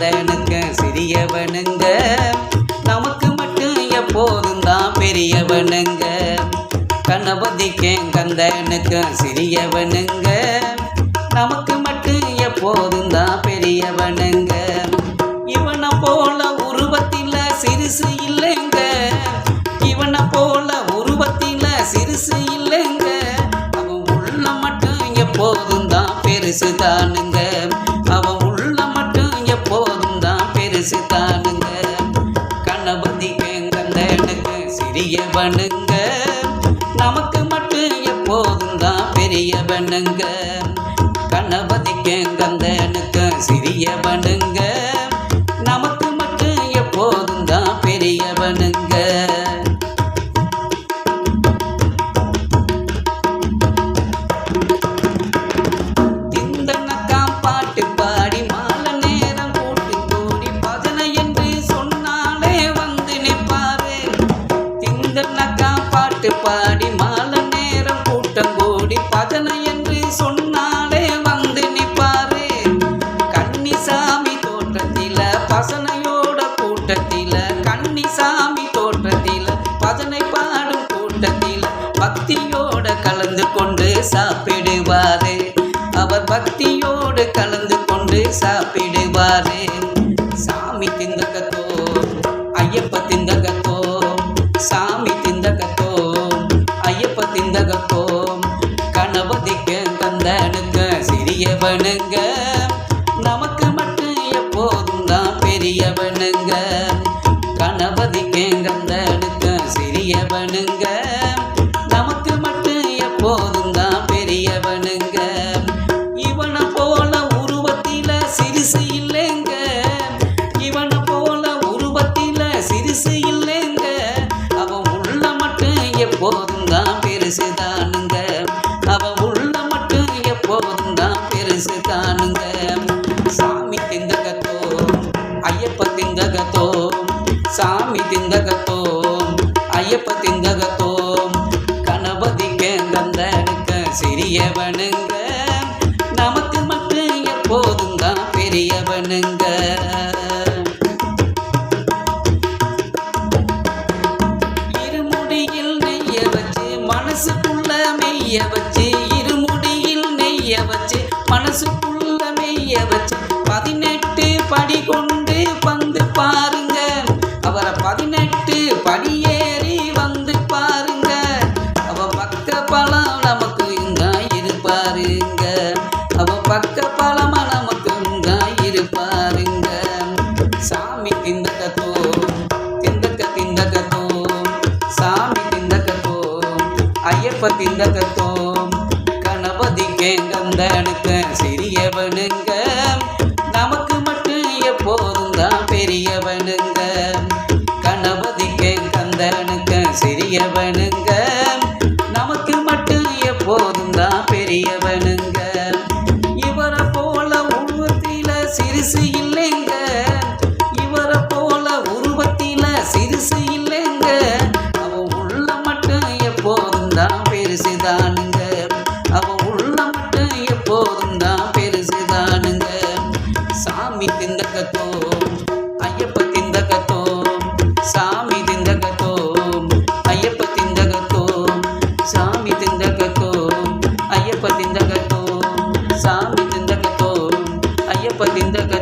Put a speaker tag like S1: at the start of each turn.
S1: சிறியவனுங்க. நமக்கு மட்டும் எப்போதும் தான் பெரியவனுங்க. கணபதிக்கும் கந்தனுக்கு சிறியவனுங்க. நமக்கு மட்டும் எப்போதும் தான் பெரியவனுங்க. இவனை போல உருவத்தில் சிறுசு இல்லைங்க. இவனை போல உருவத்தில் சிறுசு இல்லைங்க. அவன் உள்ள மட்டும் எப்போதும் தான் பெருசு தானுங்க பெரியவனுங்க நமக்கு மட்டும் எப்போதும் தான் பெரியவனுங்க கணபதிக்கு கந்தனுக்கு சிறியவனுங்க பக்தியோட கலந்து கொண்டு சாப்பிடுவாரு. அவர் பக்தியோடு கலந்து கொண்டு சாப்பிடுவாரு. சாமி திந்தகத்தோ ஐயப்ப திந்தகத்தோ சாமி திந்தகத்தோ ஐயப்ப திந்தகத்தோ கணபதிக்கு கந்தனுக்கு சிறியவனுங்க. நமக்கு மட்டும் எப்போதும் தான் பெரியவனுங்க. கணபதிக்கு கந்தனுங்க சிறியவனுங்க. பெருசு இல்லைங்க அவன் உள்ள மட்டும் எப்போதும் தான் பெருசு தானுங்க. அவன் உள்ள மட்டும் எப்போதும் தான் பெருசு தானுங்க. சாமி திந்தகத்தோ ஐயப்ப திந்தகத்தோ சாமி திந்தகத்தோ ஐயப்ப திந்தகத்தோ மெய்ய வச்சு இருமுடியில் நெய்ய வச்சு மனசுக்குள்ள மெய்ய வச்சு பதினெட்டு படி கொண்டு வந்து பாருங்க. அவரை பதினெட்டு படியேறி வந்து பாருங்க. அவ பக்க பலம் நமக்கு இங்க இருப்பாருங்க அவ பக்க பழம் ஐயப்ப திந்தகத்தோ கணபதி கேங்கந்தனுக்கு சிறியவனுங்க. நமக்கு மட்டும் எப்போதும் தான் பெரியவனுங்க. கணபதி கேங்கந்தனுக்கு சிறியவனுங்க. நமக்கு மட்டும் எப்போதும் தான் பெரியவனுங்க. இவரை போல உருவத்தில சிறுசு பெருசுதானுங்க. அவன் உள்ள மட்டும் எப்போதும் தான் பெருசுதானுங்க. சாமி சாமி திந்தகத்தோ ஐயப்ப திந்தகத்தோ சாமி திந்தகத்தோ ஐயப்ப திந்தகத்தோ சாமி திந்தகத்தோ ஐயப்ப திந்தகத்தோ சாமி திந்தகத்தோ ஐயப்ப திந்தகத்தோ